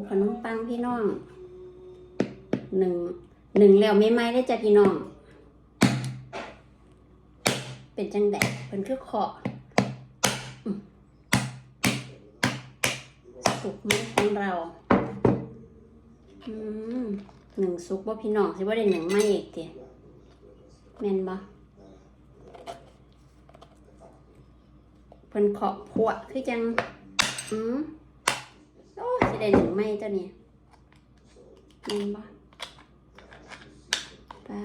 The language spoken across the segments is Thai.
บขนมปังพี่น้องหนึ่งหนึ่งแล้วไม่ไหม้ได้จ้ะพี่น้อง เป็นจังแดดเป็นคือขอสุกไหมของเราอืมหนึ่งสุกบ่พี่น้องสิว่าได้หนึ่งไหม้อีกทีแม่นบ่เพิ่นขอบพวกคือจัง ได้หนึ่งไหม้ตัวนี้แม่นบ่ปา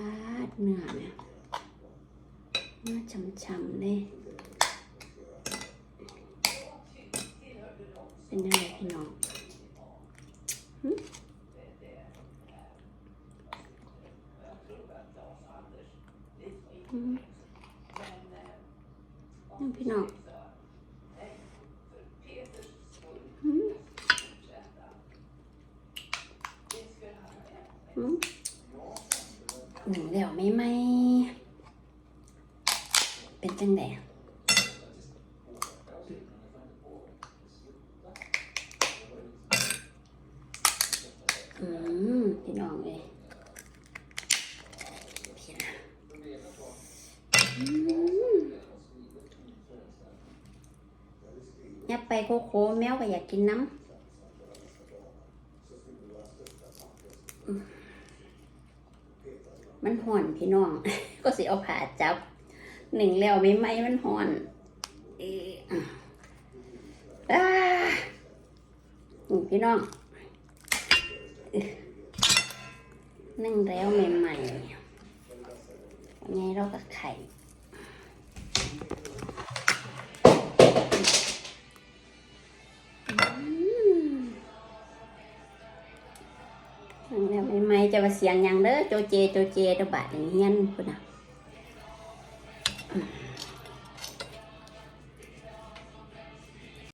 ดเนื้อเนี่ยเนื้อช่ำๆเลยเป็นยังไงพี่น้องอืมนี่พี่น้องอืมอืม หนึ่งเดียวไม่ไหมเป็นจังไดอืมพี่น้องเลยพี่นะอยับไปโคโคแมวก็อยากกินน้ำ มันห่อนพี่น้อง ก็สิเอาผ่าจับหนึ่งแล้วไม่ไหมมันห่อนเอออ่าพี่น้องนึ่งแล้วใหม่ๆยังไงเราก็ไข่ จะมาเสียงยังเด้อโจเจโจเจตบาดอย่างเงี้ยพุ่นน่ะ